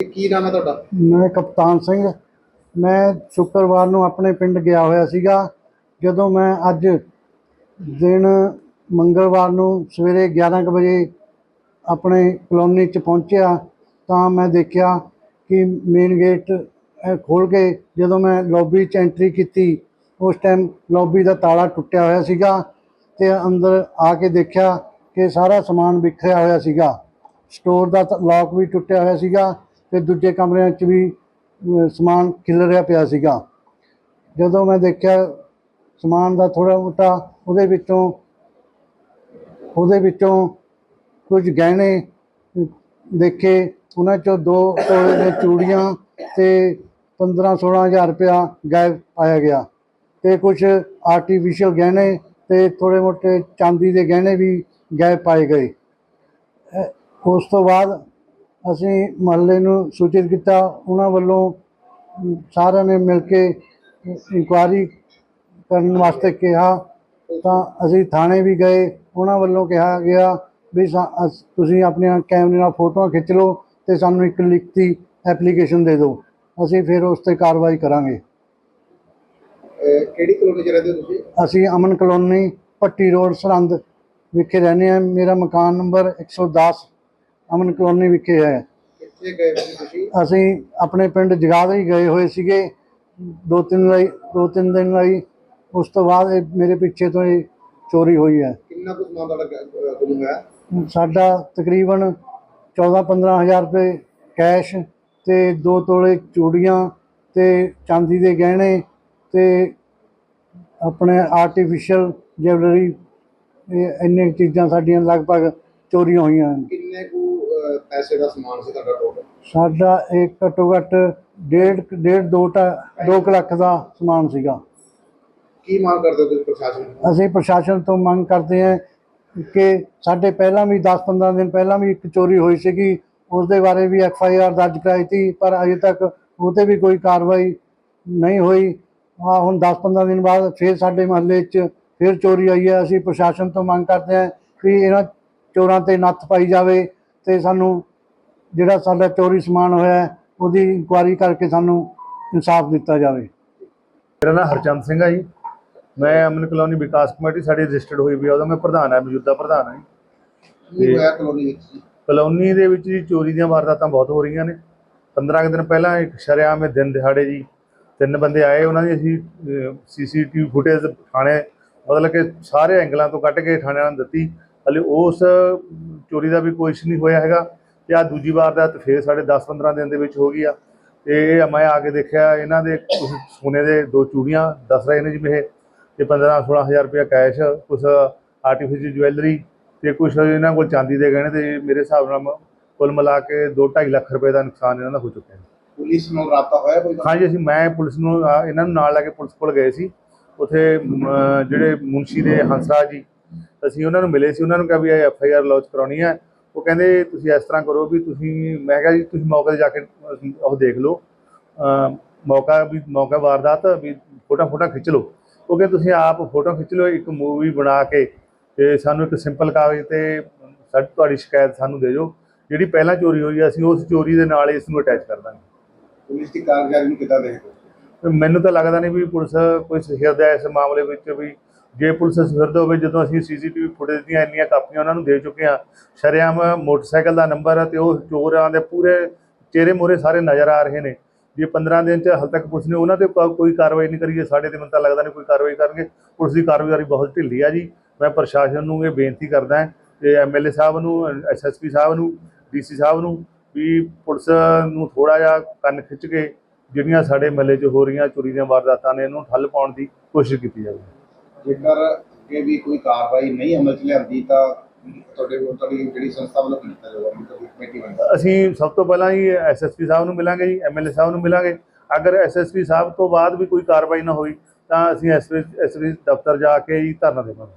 ਕੀ ਨਾਮ ਹੈ ਤੁਹਾਡਾ? ਮੈਂ ਕਪਤਾਨ ਸਿੰਘ। ਮੈਂ ਸ਼ੁੱਕਰਵਾਰ ਨੂੰ ਆਪਣੇ ਪਿੰਡ ਗਿਆ ਹੋਇਆ ਸੀਗਾ। ਜਦੋਂ ਮੈਂ ਅੱਜ ਦਿਨ ਮੰਗਲਵਾਰ ਨੂੰ ਸਵੇਰੇ 11 ਕੁ ਵਜੇ ਆਪਣੇ ਕਲੋਨੀ 'ਚ ਪਹੁੰਚਿਆ, ਤਾਂ ਮੈਂ ਦੇਖਿਆ ਕਿ ਮੇਨ ਗੇਟ ਖੋਲ ਕੇ ਜਦੋਂ ਮੈਂ ਲੌਬੀ 'ਚ ਐਂਟਰੀ ਕੀਤੀ, ਉਸ ਟਾਈਮ ਲੌਬੀ ਦਾ ਤਾਲਾ ਟੁੱਟਿਆ ਹੋਇਆ ਸੀਗਾ ਤੇ ਅੰਦਰ ਆ ਕੇ ਦੇਖਿਆ ਕਿ ਸਾਰਾ ਸਮਾਨ ਵਿਖਰਿਆ ਹੋਇਆ ਸੀਗਾ। ਸਟੋਰ ਦਾ ਲੌਕ ਵੀ ਟੁੱਟਿਆ ਹੋਇਆ ਸੀਗਾ। ਤੇ ਦੂਜੇ ਕਮਰਿਆਂ 'ਚ ਵੀ ਅਹ, ਸਮਾਨ ਖਿਲਰਿਆ ਪਿਆ ਸੀਗਾ। ਜਦੋਂ ਮੈਂ ਦੇਖਿਆ ਸਮਾਨ ਦਾ ਥੋੜਾ ਮੋਟਾ ਉਹਦੇ ਵਿੱਚੋਂ ਉਹਦੇ ਵਿੱਚੋਂ ਕੁਝ ਗਹਿਣੇ ਦੇਖੇ। ਉਹਨਾਂ ਚੋਂ ਦੋ ਤੋਲੇ ਦੀਆਂ ਚੂੜੀਆਂ ਤੇ 15 16000 ਰੁਪਇਆ ਗਾਇਬ ਪਾਇਆ ਗਿਆ। ਤੇ ਕੁਝ ਆਰਟੀਫੀਸ਼ੀਅਲ ਗਹਿਣੇ ਤੇ ਥੋੜੇ ਮੋਟੇ ਚਾਂਦੀ ਦੇ ਗਹਿਣੇ ਵੀ ਗਾਇਬ ਪਾਏ ਗਏ। ਉਸ ਤੋਂ ਬਾਅਦ ਅਸੀਂ ਮਹੱਲੇ ਨੂੰ ਸੂਚਿਤ ਕੀਤਾ। ਉਹਨਾਂ ਵੱਲੋਂ ਸਾਰਿਆਂ ਨੇ ਮਿਲ ਕੇ ਇਨਕੁਆਇਰੀ ਕਰਨ ਵਾਸਤੇ ਕਿਹਾ। ਤਾਂ ਅਸੀਂ ਥਾਣੇ ਵੀ ਗਏ। ਉਹਨਾਂ ਵੱਲੋਂ ਕਿਹਾ ਗਿਆ ਵੀ ਤੁਸੀਂ ਆਪਣੀਆਂ ਕੈਮਰੇ ਨਾਲ ਫੋਟੋਆਂ ਖਿੱਚ ਲਓ ਤੇ ਸਾਨੂੰ ਇੱਕ ਲਿਖਤੀ ਐਪਲੀਕੇਸ਼ਨ ਦੇ ਦਿਓ। ਅਸੀਂ ਫਿਰ ਉਸ ਤੇ ਕਾਰਵਾਈ ਕਰਾਂਗੇ। ਕਿਹੜੀ ਕਲੋਨੀ 'ਚ ਰਹਿੰਦੇ ਹੋ ਤੁਸੀਂ? ਅਸੀਂ ਅਮਨ ਕਲੋਨੀ ਪੱਟੀ ਰੋਡ ਸਰਹੰਦ ਵਿਖੇ ਰਹਿੰਦੇ ਹਾਂ। ਮੇਰਾ ਮਕਾਨ ਨੰਬਰ 110 ਅਮਨ ਕਲੋਨੀ ਵਿਖੇ ਹੈ। ਕਿੱਥੇ ਗਏ ਸੀ ਤੁਸੀਂ? ਅਸੀਂ ਆਪਣੇ ਪਿੰਡ ਜਗਾਦਰੀ ਗਏ ਹੋਏ ਸੀਗੇ। ਦੋ ਤਿੰਨ ਲਈ ਦੋ ਤਿੰਨ ਦਿਨ ਲਈ ਉਸ ਤੋਂ ਬਾਅਦ ਇਹ ਮੇਰੇ ਪਿੱਛੇ ਤੋਂ ਇਹ ਚੋਰੀ ਹੋਈ ਹੈ। ਕਿੰਨਾ ਕੁ ਸਮਾਨ ਤੁਹਾਡਾ ਗੁੰਮ ਹੋਇਆ ਸਾਡਾ ਤਕਰੀਬਨ 14 ਹਜ਼ਾਰ ਰੁਪਏ ਕੈਸ਼ ਤੇ ਦੋ ਤੋਲੇ ਚੂੜੀਆਂ ਤੇ ਚਾਂਦੀ ਦੇ ਗਹਿਣੇ ਤੇ ਆਪਣੇ ਆਰਟੀਫੀਸ਼ੀਅਲ ਜਵੈਲਰੀ ਇਹ ਇੰਨੇ ਚੀਜ਼ਾਂ ਸਾਡੀਆਂ ਲਗਭਗ ਚੋਰੀਆਂ ਹੋਈਆਂ ਹਨ। ਪੈਸੇ ਦਾ ਸਮਾਨ ਸੀ ਤੁਹਾਡਾ ਟੋਟਲ ਸਾਡਾ ਇੱਕ ਘੱਟੋ ਘੱਟ ਡੇਢ ਡੇਢ ਦੋ ਦੋ ਕੁ ਲੱਖ ਦਾ ਸਮਾਨ ਸੀਗਾ। ਕੀ ਮੰਗ ਕਰਦੇ ਹੋ ਤੁਸੀਂ ਪ੍ਰਸ਼ਾਸਨ ਤੋਂ? ਅਸੀਂ ਪ੍ਰਸ਼ਾਸਨ ਤੋਂ ਮੰਗ ਕਰਦੇ ਹਾਂ ਕਿ ਸਾਡੇ ਪਹਿਲਾਂ ਵੀ 10-15 ਦਿਨ ਪਹਿਲਾਂ ਵੀ ਇੱਕ ਚੋਰੀ ਹੋਈ ਸੀਗੀ। ਉਸ ਦੇ ਬਾਰੇ ਵੀ ਐਫ ਆਈ ਆਰ ਦਰਜ ਕਰਾਈ ਸੀ ਪਰ ਅਜੇ ਤੱਕ ਉਹ 'ਤੇ ਵੀ ਕੋਈ ਕਾਰਵਾਈ ਨਹੀਂ ਹੋਈ। ਆ ਹੁਣ 10-15 ਦਿਨ ਬਾਅਦ ਫਿਰ ਸਾਡੇ ਮਹੱਲੇ 'ਚ ਫਿਰ ਚੋਰੀ ਆਈ ਹੈ। ਅਸੀਂ ਪ੍ਰਸ਼ਾਸਨ ਤੋਂ ਮੰਗ ਕਰਦੇ ਹਾਂ ਕਿ ਇਹਨਾਂ ਚੋਰਾਂ ਤੇ ਨੱਥ ਪਾਈ ਜਾਵੇ। ਤੇ ਸਾਨੂੰ ਜਿਹੜਾ ਸਾਡਾ ਚੋਰੀ ਸਮਾਨ ਹੋਇਆ ਉਹਦੀ ਇਨਕੁਆਇਰੀ ਕਰਕੇ ਸਾਨੂੰ ਇਨਸਾਫ ਦਿੱਤਾ ਜਾਵੇ ਮੇਰਾ ਨਾਮ ਹਰਚੰਦ ਸਿੰਘ ਹੈ ਜੀ ਮੈਂ ਅਮਨ ਕਲੋਨੀ ਵਿਕਾਸ ਕਮੇਟੀ ਸਾਡੀ ਰਜਿਸਟਰਡ ਹੋਈ ਵੀ ਆ ਉਹਦਾ ਮੈਂ ਪ੍ਰਧਾਨ ਹਾਂ ਮੌਜੂਦਾ ਪ੍ਰਧਾਨ ਹਾਂ ਜੀ। ਕਲੋਨੀ ਵਿੱਚ ਜੀ? ਕਲੋਨੀ ਦੇ ਵਿੱਚ ਜੀ ਚੋਰੀ ਦੀਆਂ ਵਾਰਦਾਤਾਂ ਬਹੁਤ ਹੋ ਰਹੀਆਂ ਨੇ 15 ਕੁ ਦਿਨ ਪਹਿਲਾਂ ਇੱਕ ਸ਼ਰੇਆਮ ਇਹ ਦਿਨ ਦਿਹਾੜੇ ਜੀ ਤਿੰਨ ਬੰਦੇ ਆਏ ਉਹਨਾਂ ਦੀ ਅਸੀਂ ਸੀਸੀਟੀਵੀ ਫੁਟੇਜ ਥਾਣੇ ਮਤਲਬ ਕਿ ਸਾਰੇ ਐਂਗਲਾਂ ਤੋਂ ਕੱਢ ਕੇ ਥਾਣੇ ਨੂੰ ਦਿੱਤੀ ਹਲੇ ਉਸ ਚੋਰੀ ਦਾ ਵੀ ਕੁਛ ਨਹੀਂ ਹੋਇਆ ਹੈਗਾ ਤੇ ਆ ਦੂਜੀ ਵਾਰਦਾਤ ਫੇਰ ਸਾਡੇ 10-15 ਦਿਨ ਦੇ ਵਿੱਚ ਹੋ ਗਈ ਆ। ਤੇ ਇਹ ਮੈਂ ਆ ਕੇ ਦੇਖਿਆ ਇਹਨਾਂ ਦੇ ਕੁਛ ਸੋਨੇ ਦੇ ਦੋ ਚੂੜੀਆਂ ਦੱਸ ਰਹੇ ਨੇ ਜਿਵੇਂ ਇਹ ਤੇ 15-16 ਹਜ਼ਾਰ ਰੁਪਇਆ ਕੈਸ਼ ਕੁਛ ਆਰਟੀਫੀਸ਼ੀਅਲ ਜਵੈਲਰੀ ਤੇ ਕੁਛ ਇਹਨਾਂ ਕੋਲ ਚਾਂਦੀ ਦੇ ਗਹਿਣੇ ਤੇ ਮੇਰੇ ਹਿਸਾਬ ਨਾਲ ਕੁੱਲ ਮਿਲਾ ਕੇ 2.5 ਲੱਖ ਰੁਪਏ ਦਾ ਨੁਕਸਾਨ ਇਹਨਾਂ ਦਾ ਹੋ ਚੁੱਕਿਆ ਹੈ। ਪੁਲਿਸ ਨਾਲ ਰਾਬਤਾ ਹੋਇਆ ਕੋਈ? ਹਾਂਜੀ ਅਸੀਂ ਮੈਂ ਪੁਲਿਸ ਨੂੰ ਇਹਨਾਂ ਨੂੰ ਨਾਲ ਲੈ ਕੇ ਪੁਲਿਸ ਕੋਲ ਗਏ ਸੀ। ਉਥੇ ਜਿਹੜੇ ਮੁਨਸ਼ੀ ਦੇ ਹੰਸਰਾਜ ਜੀ ਅਸੀਂ ਉਹਨਾਂ ਨੂੰ ਮਿਲੇ ਸੀ ਉਹਨਾਂ ਨੂੰ ਕਿਹਾ ਵੀ ਇਹ ਐਫ ਆਈ ਆਰ ਲੌਂਚ ਕਰਾਉਣੀ ਹੈ। ਉਹ ਕਹਿੰਦੇ ਤੁਸੀਂ ਇਸ ਤਰ੍ਹਾਂ ਕਰੋ ਵੀ ਤੁਸੀਂ ਮੈਂ ਕਿਹਾ ਜੀ ਤੁਸੀਂ ਮੌਕੇ ਤੇ ਜਾ ਕੇ ਉਹ ਦੇਖ ਲਓ। ਮੌਕਾ ਵੀ ਮੌਕਾ ਵਾਰਦਾਤ ਵੀ ਫੋਟੋ ਫੋਟੋ ਖਿੱਚ ਲਓ। ਉਹ ਕਹਿੰਦੇ ਤੁਸੀਂ ਆਪ ਫੋਟੋ ਖਿੱਚ ਲਓ ਇੱਕ ਮੂਵੀ ਬਣਾ ਕੇ ਤੇ ਸਾਨੂੰ ਇੱਕ ਸਿੰਪਲ ਕਾਗਜ਼ ਤੇ ਸਾਡੀ ਤੁਹਾਡੀ ਸ਼ਿਕਾਇਤ ਸਾਨੂੰ ਦੇ ਦਿਓ। ਜਿਹੜੀ ਪਹਿਲਾਂ ਚੋਰੀ ਹੋਈ ਅਸੀਂ ਉਸ ਚੋਰੀ ਦੇ ਨਾਲ ਇਸ ਨੂੰ ਅਟੈਚ ਕਰ ਦਾਂਗੇ। ਪੁਲਿਸ ਦੀ ਕਾਰਗੁਜ਼ਾਰੀ ਨੂੰ ਕਿੱਦਾਂ ਦੇਖਦੇ ਮੈਨੂੰ ਤਾਂ ਲੱਗਦਾ ਨਹੀਂ ਵੀ ਪੁਲਿਸ ਕੋਈ ਸਹਿਰਦ ਹੈ ਇਸ ਮਾਮਲੇ ਵਿੱਚ ਵੀ ਜੇ ਪੁਲਿਸ ਸਹਿਰਦ ਹੋਵੇ, ਜਦੋਂ ਅਸੀਂ ਸੀਸੀਟੀਵੀ ਫੁਟੇਜ ਦੀਆਂ ਇੰਨੀਆਂ ਕਾਪੀਆਂ ਉਹਨਾਂ ਨੂੰ ਦੇ ਚੁੱਕੇ ਹਾਂ, ਸ਼ਰੇਆਮ ਮੋਟਰਸਾਈਕਲ ਦਾ ਨੰਬਰ ਤੇ ਉਹ ਚੋਰਾਂ ਦੇ ਪੂਰੇ ਚਿਹਰੇ ਮੂਹਰੇ ਸਾਰੇ ਨਜ਼ਰ ਆ ਰਹੇ ਨੇ। ਜੇ 15 ਦਿਨ ਚ ਹਾਲ ਤੱਕ ਪੁਲਿਸ ਨੇ ਉਹਨਾਂ ਤੇ ਕੋ- ਕੋਈ ਕਾਰਵਾਈ ਨਹੀਂ ਕਰੀ ਸਾਡੇ ਤੇ ਮੈਨੂੰ ਤਾਂ ਲੱਗਦਾ ਨਹੀਂ ਕੋਈ ਕਾਰਵਾਈ ਕਰਨਗੇ। ਪੁਲਿਸ ਦੀ ਕਾਰਗੁਜ਼ਾਰੀ ਬਹੁਤ ਢਿੱਲੀ ਆ ਜੀ। ਮੈਂ ਪ੍ਰਸ਼ਾਸਨ ਨੂੰ ਇਹ ਬੇਨਤੀ ਕਰਦਾ ਹਾਂ ਤੇ ਐਮਐਲਏ ਸਾਹਿਬ ਨੂੰ ਐਸਐਸਪੀ ਸਾਹਿਬ ਨੂੰ ਡੀਸੀ ਸਾਹਿਬ ਨੂੰ ਵੀ ਪੁਲਿਸ ਨੂੰ ਥੋੜਾ ਜਿਹਾ ਕੰਨ ਖਿੱਚ ਕੇ ਜਿਹੜੀਆਂ ਸਾਡੇ ਮਹੱਲੇ 'ਚ ਹੋ ਰਹੀਆਂ ਚੋਰੀ ਦੀਆਂ ਵਾਰਦਾਤਾਂ ਨੇ, ਇਹਨੂੰ ਠੱਲ ਪਾਉਣ ਦੀ ਕੋਸ਼ਿਸ਼ ਕੀਤੀ ਜਾਵੇ। ਜੇਕਰ ਅੱਗੇ ਵੀ ਕੋਈ ਕਾਰਵਾਈ ਨਹੀਂ ਅਮਲ ਚ ਲਿਆਂਦੀ ਤਾਂ ਤੁਹਾਡੇ ਕੋਲ ਤੁਹਾਡੀ ਜਿਹੜੀ ਸੰਸਥਾ ਵੱਲੋਂ ਕੀਤਾ ਜਾਊਗਾ? ਮਤਲਬ ਕਮੇਟੀ ਬਣਦਾ। ਅਸੀਂ ਸਭ ਤੋਂ ਪਹਿਲਾਂ ਹੀ ਐਸਐਸਪੀ ਸਾਹਿਬ ਨੂੰ ਮਿਲਾਂਗੇ ਜੀ ਐਮਐਲਏ ਸਾਹਿਬ ਨੂੰ ਮਿਲਾਂਗੇ। ਅਗਰ ਐਸਐਸਪੀ ਸਾਹਿਬ ਤੋਂ ਬਾਅਦ ਵੀ ਕੋਈ ਕਾਰਵਾਈ ਨਾ ਹੋਈ ਤਾਂ ਅਸੀਂ ਐਸਪੀ ਦਫ਼ਤਰ ਜਾ ਕੇ ਹੀ ਧਰਨਾ ਦੇਵਾਂਗੇ।